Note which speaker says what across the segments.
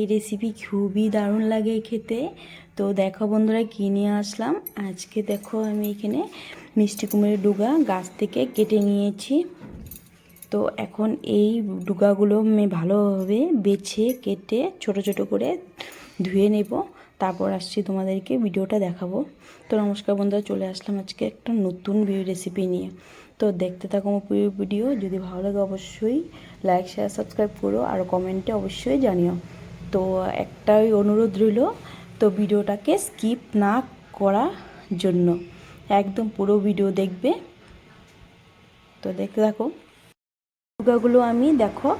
Speaker 1: এই রেসিপি খুবই দারুণ লাগে খেতে। তো দেখো বন্ধুরা কিনে আসলাম। আজকে দেখো আমি এখানে মিষ্টি কুমড়ের ডুগা গাছ থেকে কেটে নিয়েছি। তো এখন এই ডুগাগুলো আমি ভালোভাবে বেছে কেটে ছোট ছোট করে ধুয়ে নেব। তারপর আসছি তোমাদেরকে ভিডিওটা দেখাবো। তো নমস্কার বন্ধুরা, চলে আসলাম আজকে একটা নতুন রেসিপি নিয়ে। তো দেখতে থাকো আমার প্রিয় ভিডিও। যদি ভালো লাগে অবশ্যই লাইক শেয়ার সাবস্ক্রাইব করো। আর কমেন্টে অবশ্যই জানিও। তো একটাই অনুরোধ রইল, তো ভিডিওটাকে স্কিপ না করার জন্য, একদম পুরো ভিডিও দেখবে। তো দেখতে থাকো। মুগাগুলো আমি দেখো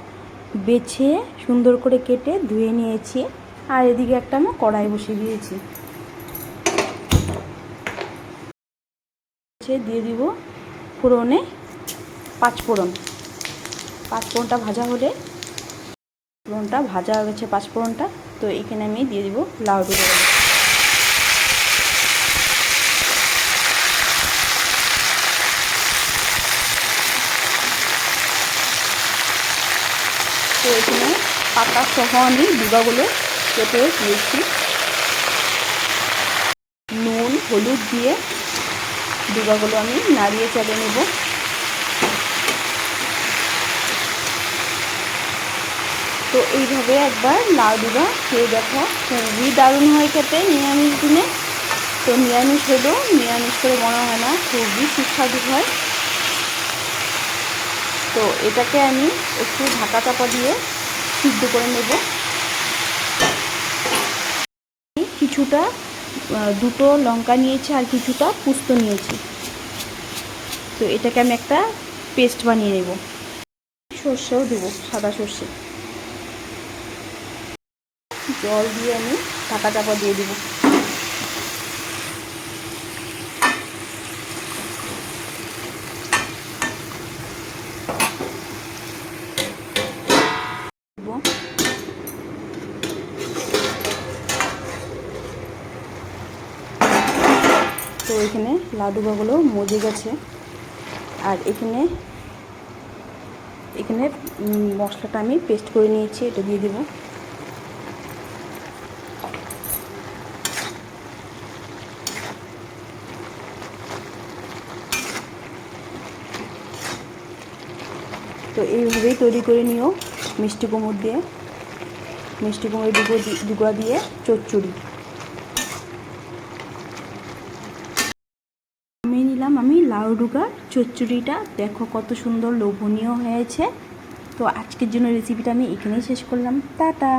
Speaker 1: বেছে সুন্দর করে কেটে ধুয়ে নিয়েছি, আর এদিকে একটা আমি কড়াই বসিয়ে দিয়েছি। দিয়ে দিব ফোড়নে পাঁচ ফোড়ন পাঁচ ফোড়নটা ভাজা হলে ফোড়নটা ভাজা হয়ে গেছে পাঁচ ফোড়নটা তো এখানে আমি দিয়ে দিব লাউ ডুবো তো এখানে পাতা সহ আমি ডুবাগুলো কেটে দিয়েছি নুন, হলুদ দিয়ে ডুবাগুলো আমি নাড়িয়ে চালিয়ে নেব। তো এইভাবে একবার লাউ ডুবা খেয়ে দেখো খুবই দারুণ হয় খেতে নিরামিষ দিনে। তো নিরামিষ হলেও নিরামিষ করে মনে হয় না খুবই সুস্বাদু হয়। তো এটাকে আমি একটু ঢাকা চাপা দিয়ে সিদ্ধ করে নেব। কিছুটা দুটো লঙ্কা নিয়েছি আর কিছুটা পুস্ত নিয়েছি। তো এটাকে আমি একটা পেস্ট বানিয়ে নেব। সর্ষেও দেবো সাদা সর্ষে। জল দিয়ে আমি ঢাকা চাপা দিয়ে দেবো। তো এখানে লাডুবাগুলো মজে গেছে। আর এখানে এখানে মশলাটা আমি পেস্ট করে নিয়েছি, এটা দিয়ে দেব। তো এইভাবেই তৈরি করে নিও মিষ্টি কুমড় দিয়ে। মিষ্টি কুমড়ের দুগো দুগা দিয়ে চচ্চড়ি। আমি নিলাম আমি লাউ ডুগার। চচ্চড়িটা দেখো কত সুন্দর লোভনীয় হয়েছে। তো আজকের জন্য রেসিপিটা আমি এখানেই শেষ করলাম। টাটা!